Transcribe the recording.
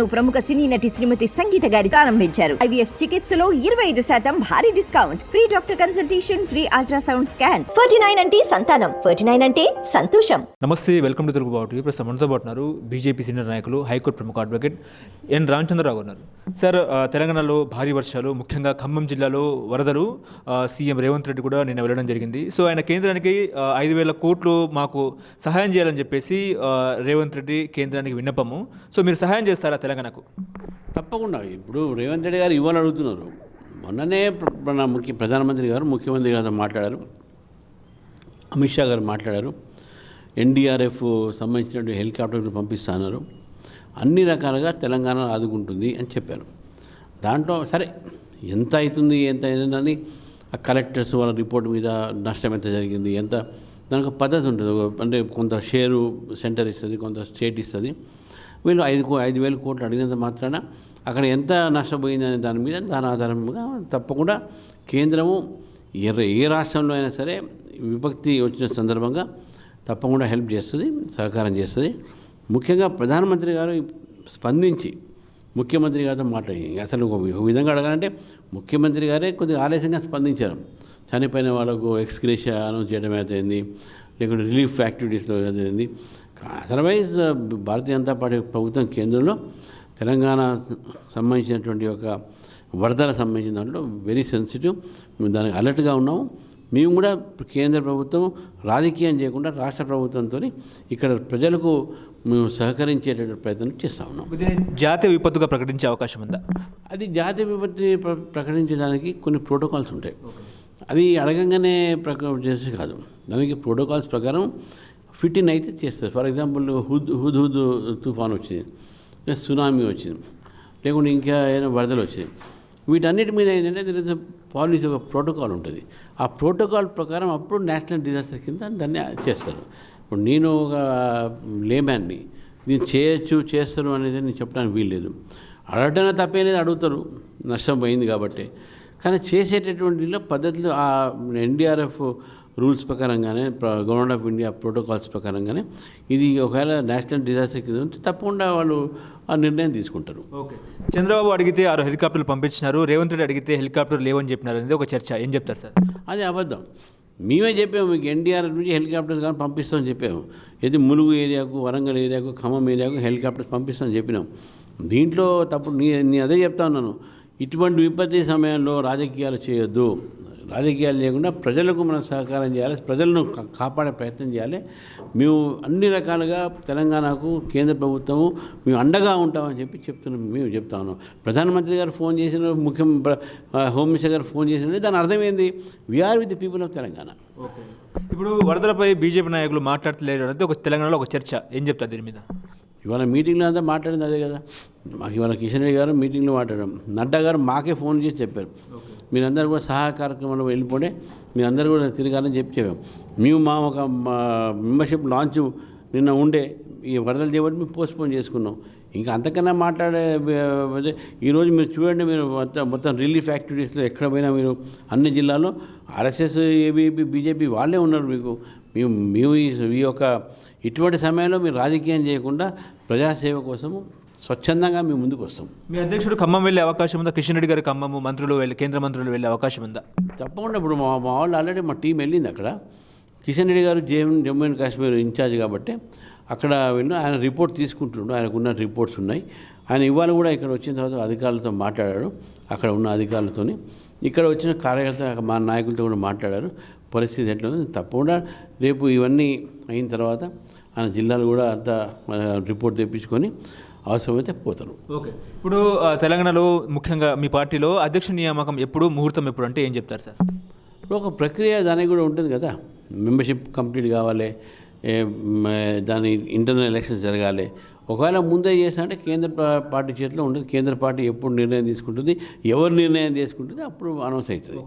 ప్రముఖ సినీ నటి శ్రీమతి సంగీత గారి ప్రారంభించారు. ఐవీఎఫ్ చికిత్సలో ఇరవై ఐదు శాతం భారీ discount. Free doctor consultation free ultrasound scan. Forty nine అంటే సంతానం. ఫార్టీ నైన్ అంటే సంతోషం. నమస్తే వెల్కమ్ టు తెలుగు బాబు ప్రస్తుతం మనతో పాటున్నారు బీజేపీ సీనియర్ నాయకులు హైకోర్టు ప్రముఖ అడ్వకేట్ ఎన్ రామచంద్రరావు ఉన్నారు. సార్ తెలంగాణలో భారీ వర్షాలు ముఖ్యంగా ఖమ్మం జిల్లాలో వరదలు సీఎం రేవంత్ రెడ్డి కూడా నిన్న వెళ్ళడం జరిగింది. సో ఆయన కేంద్రానికి ఐదు వేల కోట్లు మాకు సహాయం చేయాలని చెప్పేసి రేవంత్ రెడ్డి కేంద్రానికి విన్నపము. సో మీరు సహాయం చేస్తారా తెలంగాణకు. తప్పకుండా. ఇప్పుడు రేవంత్ రెడ్డి గారు ఇవ్వాలని అడుగుతున్నారు. మొన్ననే మన ముఖ్య ప్రధానమంత్రి గారు ముఖ్యమంత్రి గారితో మాట్లాడారు. అమిత్ షా గారు మాట్లాడారు. ఎన్డీఆర్ఎఫ్ సంబంధించినటువంటి హెలికాప్టర్లు పంపిస్తున్నారు అన్ని రకాలుగా తెలంగాణ ఆదుకుంటుంది అని చెప్పారు. దాంట్లో సరే ఎంత అవుతుంది ఎంత అయిందని ఆ కలెక్టర్స్ వాళ్ళ రిపోర్ట్ మీద నష్టం ఎంత జరిగింది ఎంత దానికి పద్ధతి ఉంటుంది. అంటే కొంత షేరు సెంటర్ ఇస్తుంది కొంత స్టేట్ ఇస్తుంది. వీళ్ళు ఐదు కో ఐదు వేల కోట్లు అడిగినంత మాత్రాన అక్కడ ఎంత నష్టపోయిందనే దాని మీద దాని ఆధారంగా తప్పకుండా కేంద్రము ఏ ఏ రాష్ట్రంలో అయినా సరే విభక్తి వచ్చిన సందర్భంగా తప్పకుండా హెల్ప్ చేస్తుంది సహకారం చేస్తుంది. ముఖ్యంగా ప్రధానమంత్రి గారు స్పందించి ముఖ్యమంత్రి గారితో మాట్లాడి అసలు ఒక విధంగా అడగాలంటే ముఖ్యమంత్రి గారే కొద్దిగా ఆలస్యంగా స్పందించారు. చనిపోయిన వాళ్ళకు ఎక్స్గ్రేషియా అనౌన్స్ చేయడం అయితే లేకుంటే రిలీఫ్ యాక్టివిటీస్లో అయితేంది అదర్వైజ్ భారతీయ జనతా పార్టీ ప్రభుత్వం కేంద్రంలో తెలంగాణ సంబంధించినటువంటి ఒక వరదల సంబంధించిన దాంట్లో వెరీ సెన్సిటివ్ మేము దానికి అలర్ట్గా ఉన్నాము. మేము కూడా కేంద్ర ప్రభుత్వం రాజకీయం చేయకుండా రాష్ట్ర ప్రభుత్వంతో ఇక్కడ ప్రజలకు మేము సహకరించేటటువంటి ప్రయత్నం చేస్తూ ఉన్నాం. జాతీయ విపత్తుగా ప్రకటించే అవకాశం ఉందా? అది జాతీయ విపత్తి ప్ర- ప్రకటించడానికి కొన్ని ప్రోటోకాల్స్ ఉంటాయి. అది అడగంగానే ప్రక చేసి కాదు. దానికి ప్రోటోకాల్స్ ప్రకారం ఫిట్ ఇన్ అయితే చేస్తారు. ఫర్ ఎగ్జాంపుల్ హుద్ హుద్ హుద్ తుఫాన్ వచ్చింది. సునామీ వచ్చింది. లేకుంటే ఇంకా ఏదైనా వరదలు వచ్చింది వీటన్నిటి మీద ఏంటంటే దీని పాలసీ ఒక ప్రోటోకాల్ ఉంటుంది. ఆ ప్రోటోకాల్ ప్రకారం అప్పుడు నేషనల్ డిజాస్టర్ కింద దాన్ని చేస్తారు. ఇప్పుడు నేను ఒక లేమ్యాన్ని దీన్ని చేయొచ్చు చేస్తారు అనేది నేను చెప్పడానికి వీల్లేదు అడగటం తప్పే లేదు అడుగుతారు. నష్టం పోయింది కాబట్టి. కానీ చేసేటటువంటిలో పద్ధతులు ఆ ఎన్డీఆర్ఎఫ్ రూల్స్ ప్రకారంగానే ప్ర- గవర్నమెంట్ ఆఫ్ ఇండియా ప్రోటోకాల్స్ ప్రకారంగానే ఇది ఒకవేళ నేషనల్ డిజాస్టర్ కింద ఉంటే తప్పకుండా వాళ్ళు ఆ నిర్ణయం తీసుకుంటారు. ఓకే. చంద్రబాబు అడిగితే ఆరు హెలికాప్టర్లు పంపించినారు రేవంత్ రెడ్డి అడిగితే హెలికాప్టర్ లేవని చెప్పినారు అనేది ఒక చర్చ. ఏం చెప్తారు సార్? అది అబద్ధం. మేమే చెప్పాము మీకు ఎన్డీఆర్ నుంచి హెలికాప్టర్స్ కానీ పంపిస్తామని చెప్పాము. ఇది ములుగు ఏరియాకు వరంగల్ ఏరియాకు ఖమ్మం ఏరియాకు హెలికాప్టర్స్ పంపిస్తామని చెప్పినాం. దీంట్లో తప్పుడు నీ నీ అదే చెప్తా ఉన్నాను. ఇటువంటి విపత్తి సమయంలో రాజకీయాలు చేయొద్దు. రాజకీయాలు లేకుండా ప్రజలకు మనం సహకారం చేయాలి ప్రజలను కా- కాపాడే ప్రయత్నం చేయాలి. మేము అన్ని రకాలుగా తెలంగాణకు కేంద్ర ప్రభుత్వము మేము అండగా ఉంటామని చెప్పి చెప్తున్నాం మేము చెప్తాను ప్రధానమంత్రి గారు ఫోన్ చేసిన ముఖ్యం ప్ర- హోమ్ మినిస్టర్ గారు ఫోన్ చేసిన దాని అర్థమైంది we're with the people of Telangana okay. ఇప్పుడు వరదలపై బీజేపీ నాయకులు మాట్లాడలేరు అనేది ఒక తెలంగాణలో ఒక చర్చ. ఏం చెప్తారు దీని మీద? ఇవాళ మీటింగ్లో అంతా మాట్లాడింది అదే కదా. మాకు ఇవాళ కిషన్ రెడ్డి గారు మీటింగ్లో మాట్లాడాం నడ్డా గారు మాకే ఫోన్ చేసి చెప్పారు. మీరందరూ కూడా సహాయ కార్యక్రమంలో వెళ్ళిపోతే మీరందరూ కూడా తిరగాలని చెప్పి చెప్పాం మేము మా ఒక మెంబర్షిప్ లాంచ్ నిన్న ఉండే ఈ వరదలు చేయబట్టి మేము పోస్ట్పోన్ చేసుకున్నాం. ఇంకా అంతకన్నా మాట్లాడే ఈరోజు మీరు చూడండి మీరు మొత్తం మొత్తం రిలీఫ్ యాక్టివిటీస్లో ఎక్కడ పోయినా మీరు అన్ని జిల్లాల్లో ఆర్ఎస్ఎస్ ఏబీపీ బీజేపీ వాళ్ళే ఉన్నారు మీకు. మేము మేము ఈ ఈ యొక్క ఇటువంటి సమయంలో మీరు రాజకీయం చేయకుండా ప్రజాసేవ కోసము స్వచ్ఛందంగా మేము ముందుకు వస్తాం. మీ అధ్యక్షుడు ఖమ్మం వెళ్ళే అవకాశం ఉందా? కిషన్ రెడ్డి గారి ఖమ్మము మంత్రులు వెళ్ళి కేంద్ర మంత్రులు వెళ్ళే అవకాశం ఉందా? తప్పకుండా ఇప్పుడు మా మా వాళ్ళు ఆల్రెడీ మా టీం వెళ్ళింది అక్కడ. కిషన్ రెడ్డి గారు జమ్మూ జమ్మూ అండ్ కాశ్మీర్ ఇన్ఛార్జ్ కాబట్టి అక్కడ వెళ్ళి ఆయన రిపోర్ట్ తీసుకుంటుండు. ఆయనకు ఉన్న రిపోర్ట్స్ ఉన్నాయి. ఆయన ఇవాళ కూడా ఇక్కడ వచ్చిన తర్వాత అధికారులతో మాట్లాడాడు అక్కడ ఉన్న అధికారులతోని. ఇక్కడ వచ్చిన కార్యకర్త మా నాయకులతో కూడా మాట్లాడారు. పరిస్థితి ఎట్లా ఉంది? తప్పకుండా రేపు ఇవన్నీ అయిన తర్వాత ఆయన జిల్లాలు కూడా అంతా రిపోర్ట్ తెప్పించుకొని అవసరమైతే పోతారు. ఓకే. ఇప్పుడు తెలంగాణలో ముఖ్యంగా మీ పార్టీలో అధ్యక్ష నియామకం ఎప్పుడు ముహూర్తం ఎప్పుడు అంటే ఏం చెప్తారు సార్? ఒక ప్రక్రియ దానికి కూడా ఉంటుంది కదా. మెంబర్షిప్ కంప్లీట్ కావాలి దాని ఇంటర్నల్ ఎలక్షన్స్ జరగాలి. ఒకవేళ ముందే చేస్తా అంటే కేంద్ర పార్టీ చేతిలో ఉండదు. కేంద్ర పార్టీ ఎప్పుడు నిర్ణయం తీసుకుంటుంది ఎవరు నిర్ణయం తీసుకుంటుంది అప్పుడు అనౌన్స్ అవుతుంది.